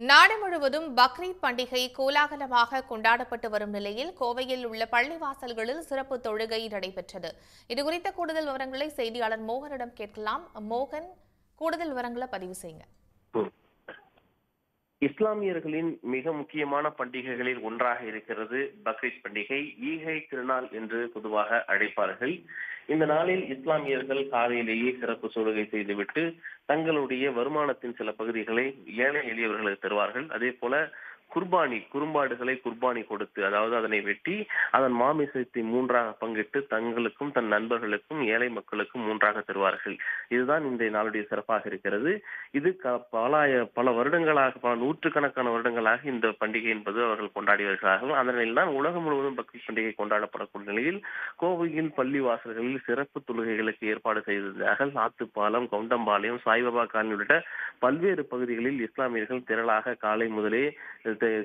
நாடு முழுவதும் பக்ரீத் பண்டிகை கோலாகலமாக கொண்டாடப்பட்டு வரும் நிலையில் கோவையில் உள்ள பள்ளிவாசல்களில் சிறப்பு தொழுகை நடைபெற்றது. இதுகுறித்த கூடுதல் விவரங்களை செய்தியாளர் மோகனிடம் கேட்கலாம். மோகன் கூடுதல் விவரங்களை பதிவு செய்யுங்க. இஸ்லாமியர்களின் மிக முக்கியமான பண்டிகைகளில் ஒன்றாக இருக்கிறது பக்ரீத் பண்டிகை. ஈகை திருநாள் என்று பொதுவாக அழைப்பார்கள். இந்த நாளில் இஸ்லாமியர்கள் காலையிலேயே சிறப்பு சூழலை செய்துவிட்டு தங்களுடைய வருமானத்தின் சில பகுதிகளை ஏழை எளியவர்களுக்கு தருவார்கள். அதே போல குர்பானி குறும்பாடுகளை குர்பானி கொடுத்து அதாவது அதனை வெட்டி அதன் மாமிசத்தை மூன்றாக பங்கிட்டு தங்களுக்கும் தன் நண்பர்களுக்கும் ஏழை மக்களுக்கும் மூன்றாக தருவார்கள். இதுதான் இந்த நாளுடைய சிறப்பாக இருக்கிறது. இது க- பலாய பல வருடங்களாக பல நூற்றுக்கணக்கான வருடங்களாக இந்த பண்டிகை என்பது அவர்கள் கொண்டாடி வருகிறார்கள். அந்த நிலையில் தான் உலகம் முழுவதும் பக்ரீத் பண்டிகை கொண்டாடப்படக்கூடிய நிலையில் கோவையில் பள்ளி வாசல்களில் சிறப்பு தொழுகைகளுக்கு ஏற்பாடு செய்திருந்தார்கள். ஆத்துப்பாலம் கவுண்டம்பாளையம் சாய்பாபா காலனி உள்ளிட்ட பல்வேறு பகுதிகளில் இஸ்லாமியர்கள் திரளாக காலை முதலே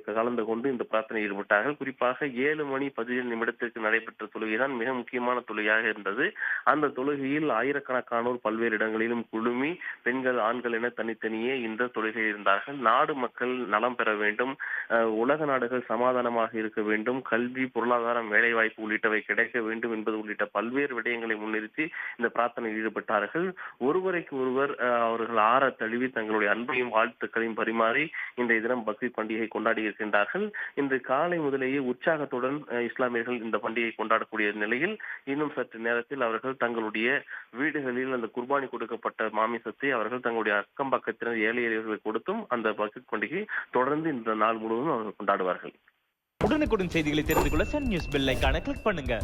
கலந்து கொண்டு இந்த பிரார்த்தனை ஈடுபட்டார்கள். குறிப்பாக ஏழு மணி பதினேழு நிமிடத்திற்கு நடைபெற்ற தொழுகைதான் மிக முக்கியமான தொழுகையாக இருந்தது. அந்த தொழுகையில் ஆயிரக்கணக்கானோர் பல்வேறு இடங்களிலும் குழுமி பெண்கள் ஆண்கள் என தனித்தனியே இந்த தொழுகை இருந்தார்கள். நாடு மக்கள் நலம் பெற வேண்டும். உலக நாடுகள் சமாதானமாக இருக்க வேண்டும். கல்வி பொருளாதாரம் வேலைவாய்ப்பு உள்ளிட்டவை கிடைக்க வேண்டும் என்பது உள்ளிட்ட பல்வேறு விடயங்களை முன்னிறுத்தி இந்த பிரார்த்தனையில் ஈடுபட்டார்கள். ஒருவரைக்கு ஒருவர் அவர்கள் ஆற தழுவி தங்களுடைய அன்பையும் வாழ்த்துக்களையும் பரிமாறி இன்றைய தினம் பக்ரீத் பண்டிகை கொண்டாடி இருக்கின்றார்கள். இன்று காலை முதலேயே உற்சாகத்துடன் இஸ்லாமியர்கள் இந்த பண்டிகையை கொண்டாடக்கூடிய நிலையில் இன்னும் சற்று நேரத்தில் அவர்கள் தங்களுடைய வீடுகளில் அந்த குர்பானி கொடுக்கப்பட்ட மாமிசத்தை அவர்கள் தங்களுடைய அக்கம் பக்கத்தினர் ஏழை எளியவர்களுக்கு கொடுத்தும் அந்த பக்ரீத் பண்டிகை தொடர்ந்து இந்த நாள் முழுவதும் அவர்கள் கொண்டாடுவார்கள். உடனுக்குடன் செய்திகளை தெரிந்து கொள்ள சன் நியூஸ் பெல் ஐக்கான கிளிக் பண்ணுங்க.